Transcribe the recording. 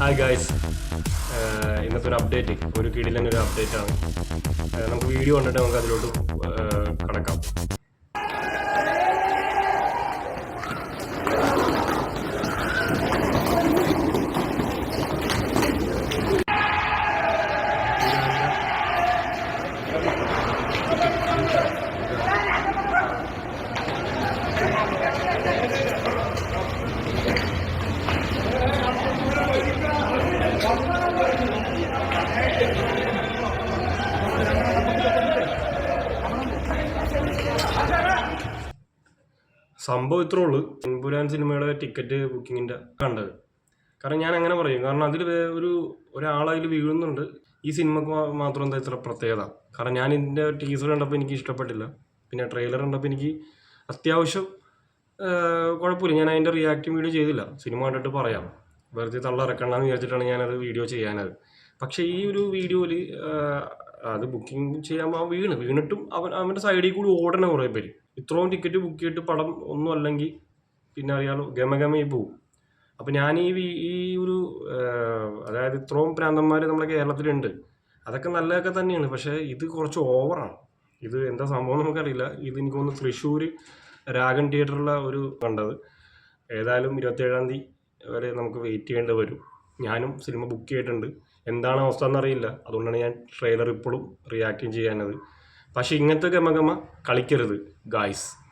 Hi guys ഇന്നത്തെ ഒരു update ഒരു കീഴിൽ ഒരു അപ്ഡേറ്റ് ആണ്. ഏഹ് നമുക്ക് വീഡിയോ കണ്ടിട്ട് നമുക്ക് അതിലോട്ട് ഏഹ് കടക്കാം. സംഭവം ഇത്രേ ഉള്ളൂ. എൻപുരാൻ സിനിമയുടെ ടിക്കറ്റ് ബുക്കിങ്ങിന്റെ കണ്ടത്. കാരണം ഞാൻ അങ്ങനെ പറയും. കാരണം അതിൽ ഒരു ഒരാളതിൽ വീഴുന്നുണ്ട്. ഈ സിനിമക്ക് മാത്രം എന്താ ഇത്ര പ്രത്യേകത? കാരണം ഞാൻ ഇതിന്റെ ടീസർ കണ്ടപ്പോൾ എനിക്ക് ഇഷ്ടപ്പെട്ടില്ല. പിന്നെ ട്രെയിലർ കണ്ടപ്പോൾ എനിക്ക് അത്യാവശ്യം കുഴപ്പമില്ല. ഞാൻ അതിന്റെ റിയാക്റ്റിംഗ് വീഡിയോ ചെയ്തില്ല. സിനിമ കണ്ടിട്ട് പറയാം. വെറുതെ തള്ളിറക്കണ്ടെന്ന് വിചാരിച്ചിട്ടാണ് ഞാനത് വീഡിയോ ചെയ്യാനത്. പക്ഷേ ഈ ഒരു വീഡിയോയിൽ അത് ബുക്കിംഗ് ചെയ്യാൻ വീണ്. വീണിട്ടും അവൻ അവന്റെ സൈഡിൽ കൂടി ഓടണ കുറേ പേര്. ഇത്രയും ടിക്കറ്റ് ബുക്ക് ചെയ്തിട്ട് പടം ഒന്നും അല്ലെങ്കിൽ പിന്നെ അറിയാലോ ഗമഗമയിൽ പോവും. അപ്പം ഞാൻ ഈ ഈ ഒരു അതായത് ഇത്രയും പ്രാന്തന്മാർ നമ്മുടെ കേരളത്തിലുണ്ട്. അതൊക്കെ നല്ലതൊക്കെ തന്നെയാണ്. പക്ഷേ ഇത് കുറച്ച് ഓവറാണ് ഇത് എന്താ സംഭവം നമുക്കറിയില്ല. ഇത് എനിക്ക് തോന്നുന്നു തൃശ്ശൂർ രാഗൻ തിയേറ്ററിലെ ഒരു കണ്ടത്. ഏതായാലും ഇരുപത്തേഴാം തീയതി വരെ നമുക്ക് വെയിറ്റ് ചെയ്യേണ്ടി വരും. ഞാനും സിനിമ ബുക്ക് ചെയ്തിട്ടുണ്ട്. എന്താണ് അവസ്ഥ എന്നറിയില്ല. അതുകൊണ്ടാണ് ഞാൻ ട്രെയിലർ ഇപ്പോഴും റിയാക്റ്റും ചെയ്യാനത് പക്ഷേ ഇങ്ങനത്തെ ഗമഗമ കളിക്കരുത് ഗായ്സ്